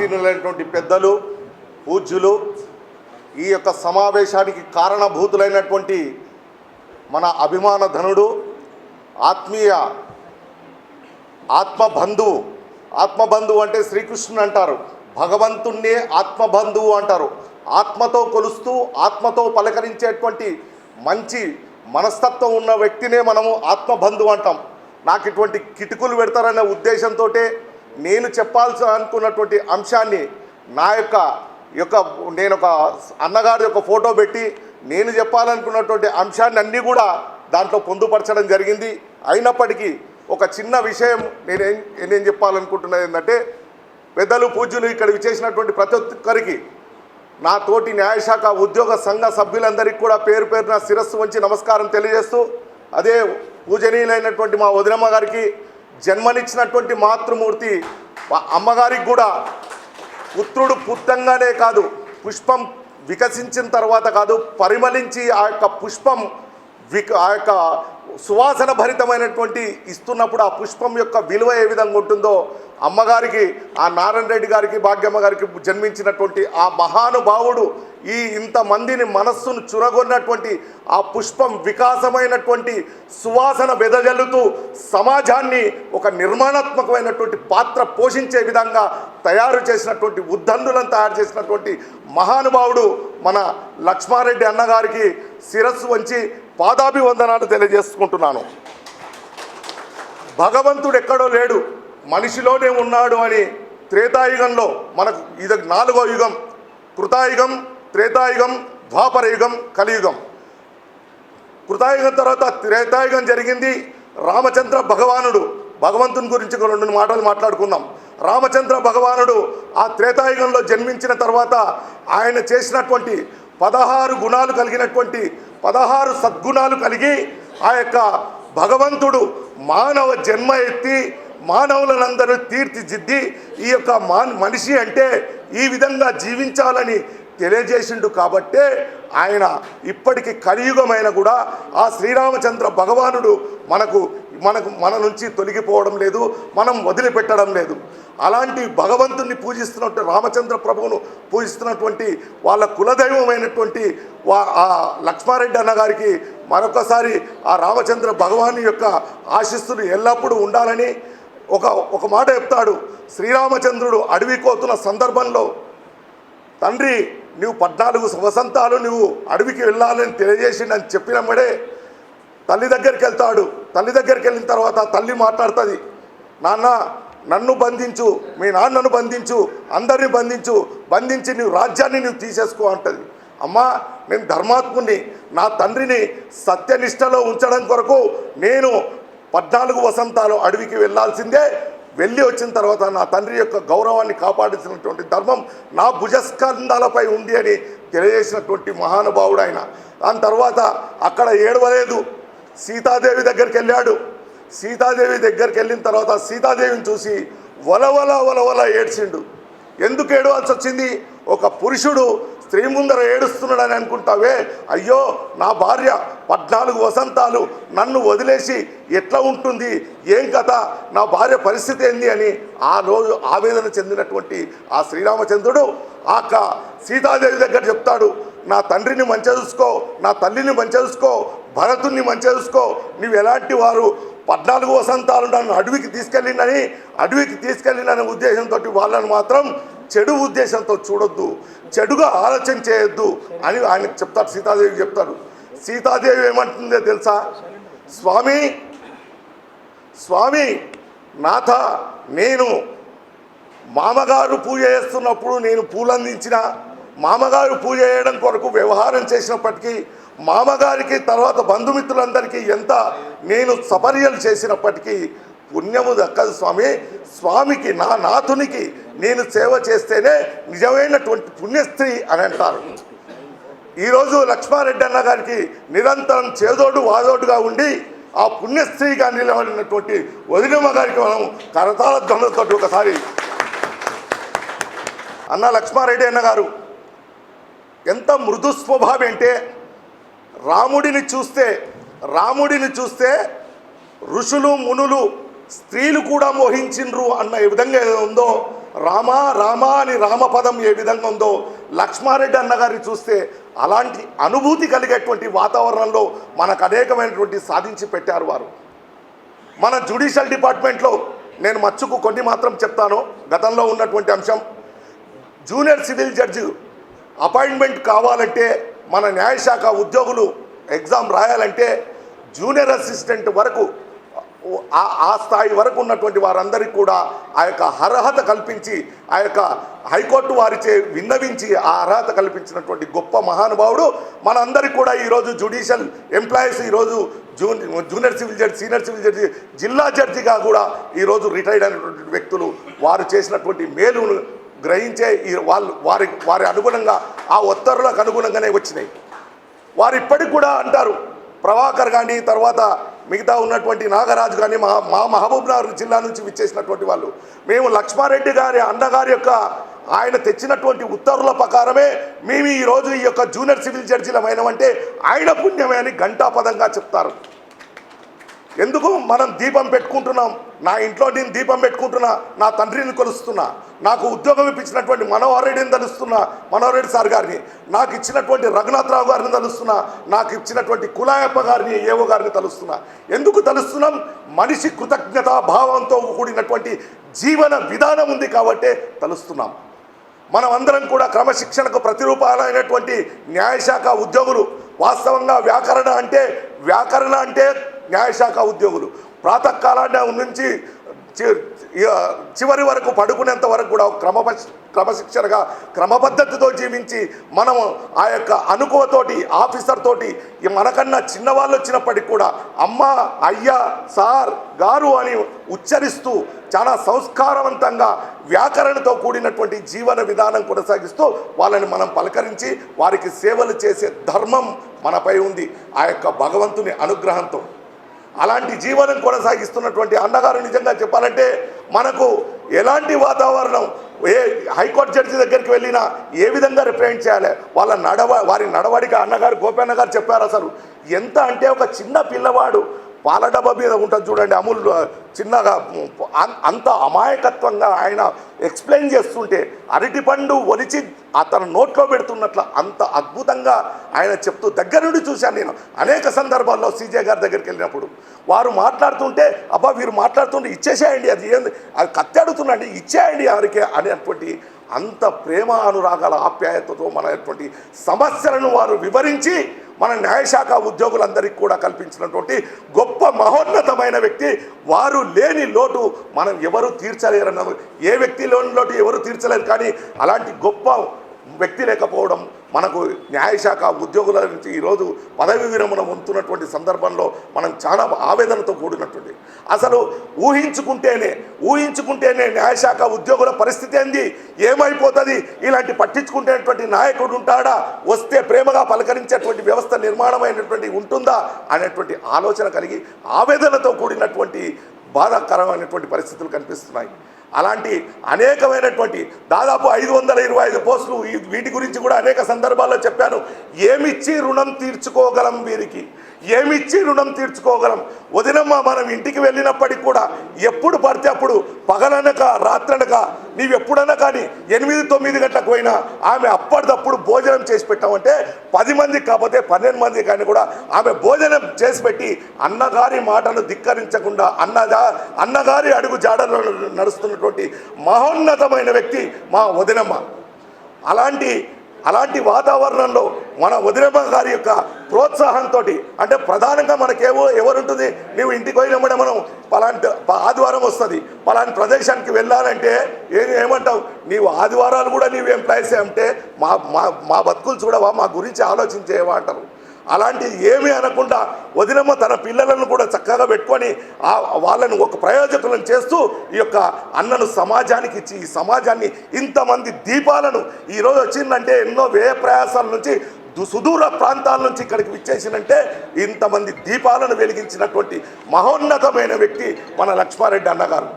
సీనులైనటువంటి పెద్దలు పూజ్యులు ఈ యొక్క సమావేశానికి కారణభూతులైనటువంటి మన అభిమాన ధనుడు ఆత్మీయ ఆత్మబంధువు ఆత్మబంధువు అంటే శ్రీకృష్ణుని అంటారు. భగవంతుణ్ణే ఆత్మబంధువు అంటారు. ఆత్మతో కొలుస్తూ ఆత్మతో పలకరించేటువంటి మంచి మనస్తత్వం ఉన్న వ్యక్తినే మనము ఆత్మబంధువు అంటాం. నాకు ఇటువంటి కిటుకులు పెడతారనే ఉద్దేశంతో నేను చెప్పాల్సి అనుకున్నటువంటి అంశాన్ని నా యొక్క యొక్క నేను ఒక అన్నగారి యొక్క ఫోటో పెట్టి నేను చెప్పాలనుకున్నటువంటి అంశాన్ని అన్నీ కూడా దాంట్లో పొందుపరచడం జరిగింది. అయినప్పటికీ ఒక చిన్న విషయం నేనేం నేనేం చెప్పాలనుకుంటున్నది ఏంటంటే పెద్దలు పూజ్యులు ఇక్కడ విచేసినటువంటి ప్రతి ఒక్కరికి నా తోటి న్యాయశాఖ ఉద్యోగ సంఘ సభ్యులందరికీ కూడా పేరు పేరున శిరస్సు వంచి నమస్కారం తెలియజేస్తూ అదే పూజనీయులైనటువంటి మా వదినమ్మ గారికి జన్మనిచ్చినటువంటి మాతృమూర్తి అమ్మగారికి కూడా పుత్రుడు పుత్తంగానే కాదు పుష్పం వికసించిన తర్వాత కాదు పరిమళించి ఆ యొక్క పుష్పం విక ఆ యొక్క సువాసన భరితమైనటువంటి ఇస్తున్నప్పుడు ఆ పుష్పం యొక్క విలువ ఏ విధంగా ఉంటుందో అమ్మగారికి ఆ నారాయణ రెడ్డి గారికి భాగ్యమ్మ గారికి జన్మించినటువంటి ఆ మహానుభావుడు ఈ ఇంతమందిని మనస్సును చురగొన్నటువంటి ఆ పుష్పం వికాసమైనటువంటి సువాసన వెదజల్లుతూ సమాజాన్ని ఒక నిర్మాణాత్మకమైనటువంటి పాత్ర పోషించే విధంగా తయారు చేసినటువంటి ఉద్దండులను తయారు చేసినటువంటి మహానుభావుడు మన లక్ష్మారెడ్డి అన్నగారికి శిరస్సు వంచి పాదాభివందనాలు తెలియజేసుకుంటున్నాను. భగవంతుడు ఎక్కడో లేడు. మనిషిలోనే ఉన్నాడు అని త్రేతాయుగంలో మనకు ఇది నాలుగో యుగం కృతాయుగం త్రేతాయుగం ద్వాపర యుగం కలియుగం. కృతాయుగం తర్వాత త్రేతాయుగం జరిగింది. రామచంద్ర భగవానుడు భగవంతుని గురించి రెండు మాటలు మాట్లాడుకుందాం. రామచంద్ర భగవానుడు ఆ త్రేతాయుగంలో జన్మించిన తర్వాత ఆయన చేసినటువంటి పదహారు గుణాలు కలిగినటువంటి పదహారు సద్గుణాలు కలిగి ఆ యొక్క భగవంతుడు మానవ జన్మ ఎత్తి మానవులనందరూ తీర్చిదిద్ది ఈ యొక్క మా మనిషి అంటే ఈ విధంగా జీవించాలని తెలియజేసిండు కాబట్టే ఆయన ఇప్పటికి కలియుగమైన కూడా ఆ శ్రీరామచంద్ర భగవానుడు మనకు మనకు మన నుంచి తొలగిపోవడం లేదు మనం వదిలిపెట్టడం లేదు. అలాంటి భగవంతుని పూజిస్తున్నట్టు రామచంద్ర ప్రభువును పూజిస్తున్నటువంటి వాళ్ళ కులదైవమైనటువంటి వా ఆ లక్ష్మారెడ్డి అన్న గారికి మరొకసారి ఆ రామచంద్ర భగవాను యొక్క ఆశిస్సులు ఎల్లప్పుడూ ఉండాలని ఒక ఒక మాట చెప్తాడు. శ్రీరామచంద్రుడు అడవి కోతున్న సందర్భంలో తండ్రి నువ్వు పద్నాలుగు వసంతాలు నువ్వు అడవికి వెళ్ళాలని తెలియజేసిండని చెప్పినమ్మడే తల్లి దగ్గరికి వెళ్తాడు. తల్లి దగ్గరికి వెళ్ళిన తర్వాత తల్లి మాట్లాడుతుంది నాన్న నన్ను బంధించు మీ నాన్నను బంధించు అందరిని బంధించు బంధించి నువ్వు రాజ్యాన్ని నువ్వు తీసేసుకో అంటది. అమ్మా నేను ధర్మాత్ముని నా తండ్రిని సత్యనిష్టలో ఉంచడం కొరకు నేను పద్నాలుగు వసంతాలు అడవికి వెళ్ళాల్సిందే వెళ్ళి వచ్చిన తర్వాత నా తండ్రి యొక్క గౌరవాన్ని కాపాడించినటువంటి ధర్మం నా భుజస్కంధాలపై ఉంది అని తెలియజేసినటువంటి మహానుభావుడు ఆయన. దాని తర్వాత అక్కడ ఏడవలేదు. సీతాదేవి దగ్గరికి వెళ్ళాడు. సీతాదేవి దగ్గరికి వెళ్ళిన తర్వాత సీతాదేవిని చూసి వలవల వలవల ఏడ్చిండు. ఎందుకు ఏడవాల్సి వచ్చింది? ఒక పురుషుడు స్త్రీ ముందర ఏడుస్తున్నాడని అనుకుంటావే? అయ్యో నా భార్య పద్నాలుగు వసంతాలు నన్ను వదిలేసి ఎట్లా ఉంటుంది? ఏం కథ? నా భార్య పరిస్థితి ఏంది అని ఆ రోజు ఆవేదన చెందినటువంటి ఆ శ్రీరామచంద్రుడు ఆ సీతాదేవి దగ్గర చెప్తాడు నా తండ్రిని మంచిగా చూసుకో నా తల్లిని మంచిగా చూసుకో భరతుణ్ణి మంచిగా చూసుకో నువ్వు ఎలాంటి వారు? పద్నాలుగు వసంతాలు నన్ను అడవికి తీసుకెళ్ళిందని అడవికి తీసుకెళ్ళిననే ఉద్దేశంతో వాళ్ళని మాత్రం చెడు ఉద్దేశంతో చూడొద్దు చెడుగా ఆలోచన చేయొద్దు అని ఆయన చెప్తారు సీతాదేవికి చెప్తాడు సీతాదేవి ఏమంటుందో తెలుసా? స్వామి స్వామి నాథ నేను మామగారు పూజ చేస్తున్నప్పుడు నేను పూలు అందించిన మామగారు పూజ చేయడం కొరకు వ్యవహారం చేసినప్పటికీ మామగారికి తర్వాత బంధుమిత్రులందరికీ ఎంత నేను సపర్యలు చేసినప్పటికీ పుణ్యము దక్కదు స్వామి. స్వామికి నా నాథునికి నేను సేవ చేస్తేనే నిజమైనటువంటి పుణ్యస్త్రీ అని అంటారు. ఈరోజు లక్ష్మారెడ్డి అన్న గారికి నిరంతరం చేదోడు వాదోడుగా ఉండి ఆ పుణ్యస్త్రీగా నిలబడినటువంటి వదినమ్మ గారికి మనం కరతాళ ధ్వనులతో ఒకసారి అన్న లక్ష్మారెడ్డి అన్న గారు ఎంత మృదు స్వభావం అంటే రాముడిని చూస్తే రాముడిని చూస్తే ఋషులు మునులు స్త్రీలు కూడా మోహించిండ్రు అన్న ఏ విధంగా ఉందో రామా రామా అని రామపదం ఏ విధంగా ఉందో లక్ష్మారెడ్డి అన్నగారిని చూస్తే అలాంటి అనుభూతి కలిగేటువంటి వాతావరణంలో మనకు అనేకమైనటువంటి సాధించి పెట్టారు వారు. మన జ్యుడిషియల్ డిపార్ట్మెంట్లో నేను మచ్చుకు కొన్ని మాత్రం చెప్తాను గతంలో ఉన్నటువంటి అంశం. జూనియర్ సివిల్ జడ్జి అపాయింట్మెంట్ కావాలంటే మన న్యాయశాఖ ఉద్యోగులు ఎగ్జామ్ రాయాలంటే జూనియర్ అసిస్టెంట్ వరకు ఆ- ఆ స్థాయి వరకు ఉన్నటువంటి వారందరికీ కూడా ఆ యొక్క అర్హత కల్పించి ఆ యొక్క హైకోర్టు వారిచే విన్నవించి ఆ అర్హత కల్పించినటువంటి గొప్ప మహానుభావుడు మనందరికీ కూడా ఈరోజు జ్యుడిషియల్ ఎంప్లాయీస్ ఈరోజు June junior civil judge senior civil judge జిల్లా జడ్జిగా కూడా ఈరోజు రిటైర్డ్ అయినటువంటి వ్యక్తులు వారు చేసినటువంటి మేలును గ్రహించే ఈ వాళ్ళు వారి వారి అనుగుణంగా ఆ ఉత్తర్వులకు అనుగుణంగానే వచ్చినాయి. వారు ఇప్పటికి కూడా అంటారు ప్రభాకర్ కానీ తర్వాత మిగతా ఉన్నటువంటి నాగరాజు కానీ మా మా మహబూబ్ నగర్ జిల్లా నుంచి విచ్చేసినటువంటి వాళ్ళు. మేము లక్ష్మారెడ్డి గారి అన్నగారి యొక్క ఆయన తెచ్చినటువంటి ఉత్తర్వుల ప్రకారమే మేము ఈరోజు ఈ యొక్క జూనియర్ సివిల్ జడ్జీలమైనమంటే ఆయన పుణ్యమే అని ఘంటాపదంగా చెప్తారు. ఎందుకు మనం దీపం పెట్టుకుంటున్నాం? నా ఇంట్లో నేను దీపం పెట్టుకుంటున్నా నా తండ్రిని కొలుస్తున్నా నాకు ఉద్యోగం ఇప్పించినటువంటి మనోహర్ రెడ్డిని తలుస్తున్నా మనోహర్ రెడ్డి సార్ గారిని నాకు ఇచ్చినటువంటి రఘునాథరావు గారిని తలుస్తున్నా నాకు ఇచ్చినటువంటి కులాయప్ప గారిని ఏవో గారిని తలుస్తున్నా. ఎందుకు తలుస్తున్నాం? మనిషి కృతజ్ఞతా భావంతో కూడినటువంటి జీవన విధానం ఉంది కాబట్టే తలుస్తున్నాం. మనం అందరం కూడా క్రమశిక్షణకు ప్రతిరూపాలైనటువంటి న్యాయశాఖ ఉద్యోగులు. వాస్తవంగా వ్యాకరణ అంటే వ్యాకరణ అంటే న్యాయశాఖ ఉద్యోగులు. ప్రాతకాలాన్ని నుంచి చివరి వరకు పడుకునేంత వరకు కూడా క్రమ క్రమశిక్షణగా క్రమపద్ధతితో జీవించి మనం ఆ యొక్క అనుకువతోటి ఆఫీసర్ తోటి మనకన్నా చిన్నవాళ్ళు వచ్చినప్పటికి కూడా అమ్మ అయ్యా సార్ గారు అని ఉచ్చరిస్తూ చాలా సంస్కారవంతంగా వ్యాకరణతో కూడినటువంటి జీవన విధానం కొనసాగిస్తూ వాళ్ళని మనం పలకరించి వారికి సేవలు చేసే ధర్మం మనపై ఉంది. ఆ యొక్క భగవంతుని అనుగ్రహంతో. అలాంటి జీవనం కొనసాగిస్తున్నటువంటి అన్నగారు నిజంగా చెప్పాలంటే మనకు ఎలాంటి వాతావరణం ఏ హైకోర్టు జడ్జి దగ్గరికి వెళ్ళినా ఏ విధంగా రిప్రజెంట్ చేయాలి? వాళ్ళ నడవ వారి నడవడిక అన్నగారు గోపన్న గారు చెప్పారు అసలు. ఎంత అంటే ఒక చిన్న పిల్లవాడు పాల డబ్బా మీద ఉంటుంది చూడండి అమూల్ చిన్నగా అం- అంత అమాయకత్వంగా ఆయన ఎక్స్ప్లెయిన్ చేస్తుంటే అరటిపండు ఒలిచి అతను నోట్లో పెడుతున్నట్లు అంత అద్భుతంగా ఆయన చెప్తూ దగ్గర నుండి చూశాను నేను. అనేక సందర్భాల్లో సీజే గారి దగ్గరికి వెళ్ళినప్పుడు వారు మాట్లాడుతుంటే అబ్బా వీరు మాట్లాడుతుంటే ఇచ్చేసేయండి అది ఏంది? అది కత్తి ఇచ్చేయండి వారికి అనేటువంటి అంత ప్రేమ అనురాగాల ఆప్యాయతతో మనటువంటి సమస్యలను వారు వివరించి మన న్యాయశాఖ ఉద్యోగులందరికీ కూడా కల్పించినటువంటి గొప్ప మహోన్నతమైన వ్యక్తి వారు లేని లోటు మనం ఎవరు తీర్చలేరన్న ఏ వ్యక్తి లోటు ఎవరు తీర్చలేరు కానీ అలాంటి గొప్ప వ్యక్తి లేకపోవడం మనకు న్యాయశాఖ ఉద్యోగుల నుంచి ఈరోజు పదవి విరమణ పొందుతున్నటువంటి సందర్భంలో మనం చాలా ఆవేదనతో కూడినటువంటి. అసలు ఊహించుకుంటేనే ఊహించుకుంటేనే న్యాయశాఖ ఉద్యోగుల పరిస్థితి ఏంది? ఏమైపోతుంది? ఇలాంటి పట్టించుకునేటువంటి నాయకుడు ఉంటాడా? వస్తే ప్రేమగా పలకరించేటువంటి వ్యవస్థ నిర్మాణమైనటువంటి ఉంటుందా? అనేటువంటి ఆలోచన కలిగి ఆవేదనతో కూడినటువంటి బాధాకరమైనటువంటి పరిస్థితులు కనిపిస్తున్నాయి. అలాంటి అనేకమైనటువంటి దాదాపు ఐదు వందల ఇరవై ఐదు పోస్టులు వీటి గురించి కూడా అనేక సందర్భాల్లో చెప్పాను. ఏమిచ్చి రుణం తీర్చుకోగలం వీరికి? ఏమిచ్చి రుణం తీర్చుకోగలం? వదినమ్మ మనం ఇంటికి వెళ్ళినప్పటికి కూడా ఎప్పుడు పడితే అప్పుడు పగలనక రాత్రనక నీవెప్పుడన్నా కానీ ఎనిమిది తొమ్మిది గంటలకు పోయినా ఆమె అప్పటిదప్పుడు భోజనం చేసి పెట్టామంటే పది మంది కాకపోతే పన్నెండు మంది కానీ కూడా ఆమె భోజనం చేసి పెట్టి అన్నగారి మాటలు ధిక్కరించకుండా అన్నగా అన్నగారి అడుగు జాడలో నడుస్తున్నటువంటి మహోన్నతమైన వ్యక్తి మా వదినమ్మ. అలాంటి అలాంటి వాతావరణంలో మన వదినమ్మ గారి యొక్క ప్రోత్సాహంతో అంటే ప్రధానంగా మనకేమో ఎవరుంటుంది? నువ్వు ఇంటికి పోయినప్పుడే మనం పలాంటి ఆదివారం వస్తుంది. పలాంటి ప్రదేశానికి వెళ్ళాలంటే ఏం ఏమంటావు? నీవు ఆదివారాలు కూడా నీవు ప్లేస్ అంటే మా మా మా బతుకులు చూడవా? మా గురించి ఆలోచించేవా అంటారు. అలాంటిది ఏమీ అనకుండా వదినమ్మ తన పిల్లలను కూడా చక్కగా పెట్టుకొని ఆ వాళ్ళని ఒక ప్రయోజకులను చేస్తూ ఈ యొక్క అన్నను సమాజానికి ఇచ్చి ఈ సమాజాన్ని ఇంతమంది దీపాలను ఈరోజు వచ్చిందంటే ఎన్నో వ్యయ ప్రయాసాల నుంచి దు- సుదూర ప్రాంతాల నుంచి ఇక్కడికి విచ్చేసినంటే ఇంతమంది దీపాలను వెలిగించినటువంటి మహోన్నతమైన వ్యక్తి మన లక్ష్మారెడ్డి అన్నగారు.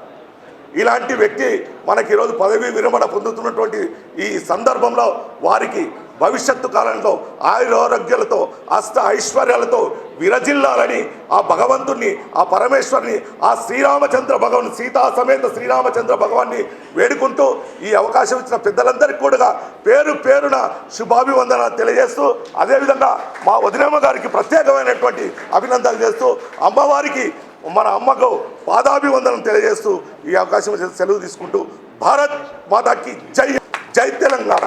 ఇలాంటి వ్యక్తి మనకి ఈరోజు పదవీ విరమణ పొందుతున్నటువంటి ఈ సందర్భంలో వారికి భవిష్యత్తు కాలంలో ఆయురారోగ్యాలతో అష్ట ఐశ్వర్యాలతో విరజిల్లాలని ఆ భగవంతుణ్ణి ఆ పరమేశ్వరుని ఆ శ్రీరామచంద్ర భగవాన్ సీతా సమేత శ్రీరామచంద్ర భగవాన్ని వేడుకుంటూ ఈ అవకాశం ఇచ్చిన పెద్దలందరికీ కూడా పేరు పేరున శుభాభివందన తెలియజేస్తూ అదేవిధంగా మా వదినమ్మ గారికి ప్రత్యేకమైనటువంటి అభినందనలు చేస్తూ అమ్మవారికి మన అమ్మకు పాదాభివందనం తెలియజేస్తూ ఈ అవకాశం సెలవు తీసుకుంటూ భారత్ మాతాకి జై జై తెలంగాణ.